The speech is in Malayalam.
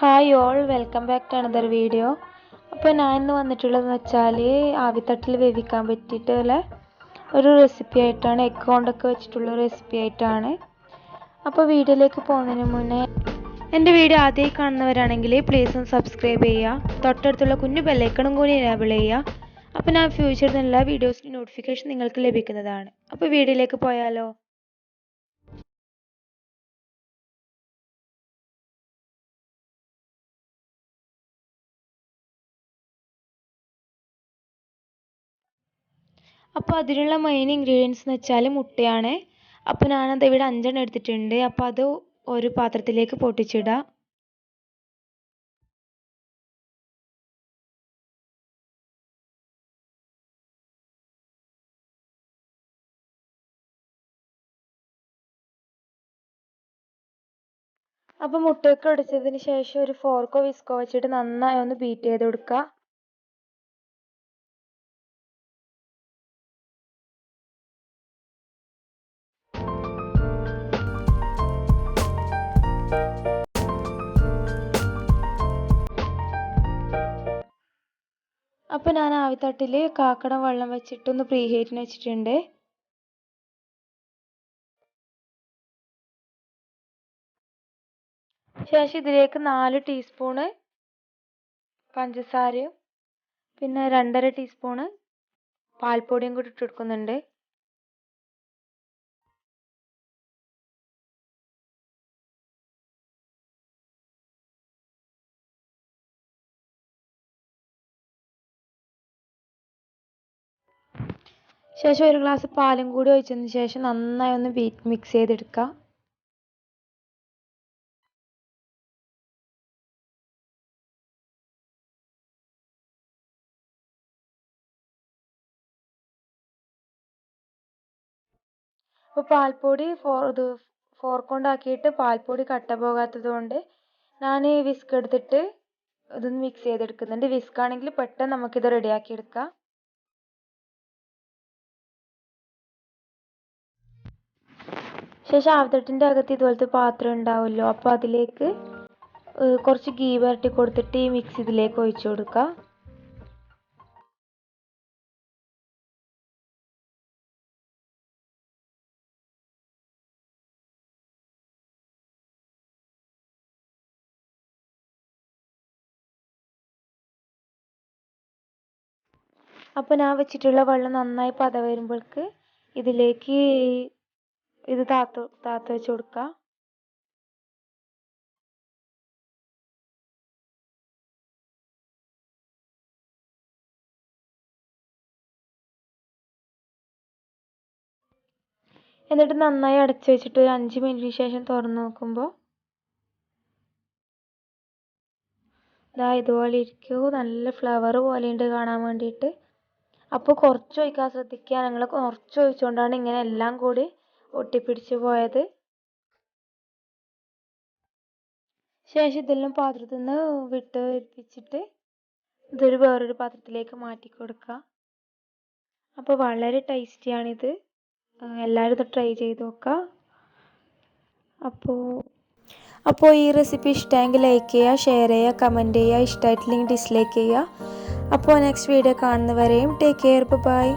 Hi all welcome back to another video അപ്പോൾ ഞാൻ ഇന്ന് വന്നിട്ടുള്ളതെന്ന് വെച്ചാൽ ആവിത്തട്ടിൽ വേവിക്കാൻ പറ്റിയിട്ടുള്ള ഒരു റെസിപ്പി ആയിട്ടാണ് എഗ് കൊണ്ടൊക്കെ വെച്ചിട്ടുള്ള റെസിപ്പി ആയിട്ടാണ്. അപ്പോൾ വീഡിയോയിലേക്ക് പോകുന്നതിന് മുന്നേ എന്റെ വീഡിയോ ആദ്യമായി കാണുന്നവരാണെങ്കിൽ പ്ലീസ് ഒന്ന് സബ്സ്ക്രൈബ് ചെയ്യുക. തൊട്ടടുത്തുള്ള കുഞ്ഞു ബെല്ലൈക്കണും കൂടി എനേബിൾ ചെയ്യുക. അപ്പോൾ ഞാൻ ഫ്യൂച്ചറിൽ നിന്നുള്ള വീഡിയോസിന്റെ നോട്ടിഫിക്കേഷൻ നിങ്ങൾക്ക് ലഭിക്കുന്നതാണ്. അപ്പോൾ വീഡിയോയിലേക്ക് പോയാലോ? അപ്പോൾ അതിനുള്ള മെയിൻ ഇൻഗ്രീഡിയൻസ് എന്ന് വെച്ചാൽ മുട്ടയാണ്. അപ്പോൾ ഞാനത് ഇവിടെ അഞ്ചെണ്ണം എടുത്തിട്ടുണ്ട്. അപ്പോൾ അത് ഒരു പാത്രത്തിലേക്ക് പൊട്ടിച്ചിടുക അപ്പോൾ മുട്ടയൊക്കെ ഉടച്ചതിന് ശേഷം ഒരു ഫോർക്കോ വിസ്കോ വെച്ചിട്ട് നന്നായി ഒന്ന് ബീറ്റ് ചെയ്ത് കൊടുക്കുക അപ്പോൾ ഞാൻ ആവിത്തട്ടിൽ കാക്കട വെള്ളം വെച്ചിട്ടൊന്ന് പ്രീ ഹീറ്റിന് വെച്ചിട്ടുണ്ട്. ശേഷം ഇതിലേക്ക് നാല് ടീസ്പൂണ് പഞ്ചസാരയും പിന്നെ രണ്ടര ടീസ്പൂണ് പാൽപ്പൊടിയും കൂടി ഇട്ട് കൊടുക്കുന്നുണ്ട്. ശേഷം ഒരു ഗ്ലാസ് പാലും കൂടി ഒഴിച്ചതിന് ശേഷം നന്നായി ഒന്ന് മിക്സ് ചെയ്തെടുക്കുക അപ്പോൾ പാൽപ്പൊടി ഫോർ ഇത് ഫോർക്ക് കൊണ്ടാക്കിയിട്ട് പാൽപ്പൊടി കട്ട പോകാത്തത് കൊണ്ട് ഞാൻ വിസ്ക് എടുത്തിട്ട് ഇതൊന്ന് മിക്സ് ചെയ്തെടുക്കുന്നുണ്ട്. വിസ്ക് ആണെങ്കിൽ പെട്ടെന്ന് നമുക്കിത് റെഡിയാക്കി എടുക്കാം. ശേഷം ആവത്തട്ടിന്റെ അകത്ത് ഇതുപോലത്തെ പാത്രം ഉണ്ടാവുമല്ലോ. അപ്പോൾ അതിലേക്ക് കുറച്ച് ഗീ വരട്ടി കൊടുത്തിട്ട് ഈ മിക്സ് ഇതിലേക്ക് ഒഴിച്ചു കൊടുക്കുക അപ്പോൾ ഞാൻ വെച്ചിട്ടുള്ള വെള്ളം നന്നായി പത വരുമ്പോഴേക്ക് ഇതിലേക്ക് ഇത് താത്ത് താത്ത് വെച്ച് കൊടുക്കുക എന്നിട്ട് നന്നായി അടച്ചു വെച്ചിട്ട് ഒരു അഞ്ച് മിനിറ്റിന് ശേഷം തുറന്നു നോക്കുമ്പോൾ ഇതാ ഇതുപോലെ ഇരിക്കൂ. നല്ല ഫ്ലവർ പോലെയുണ്ട് കാണാൻ വേണ്ടിയിട്ട്. അപ്പോൾ കുറച്ച് ഒഴിക്കാൻ ശ്രദ്ധിക്കുക ഞങ്ങൾ കുറച്ച് ഒഴിച്ചുകൊണ്ടാണ് ഇങ്ങനെ എല്ലാം കൂടി ഒട്ടിപ്പിടിച്ച് പോയത്. ശേഷം ഇതെല്ലാം പാത്രത്തിൽ നിന്ന് വിട്ട് വെപ്പിച്ചിട്ട് ഇതൊരു വേറൊരു പാത്രത്തിലേക്ക് മാറ്റി കൊടുക്കുക. അപ്പോൾ വളരെ ടേസ്റ്റിയാണിത് എല്ലാവരും ഇത് ട്രൈ ചെയ്ത് നോക്കുക. അപ്പോൾ അപ്പോൾ ഈ റെസിപ്പി ഇഷ്ടമെങ്കിൽ ലൈക്ക് ചെയ്യുക ഷെയർ ചെയ്യുക കമന്റ് ചെയ്യുക. ഇഷ്ടമായിട്ടില്ലെങ്കിൽ ഡിസ്ലൈക്ക് ചെയ്യുക. അപ്പോൾ നെക്സ്റ്റ് വീഡിയോ കാണുന്നവരെയും ടേക്ക് കെയർ ബൈ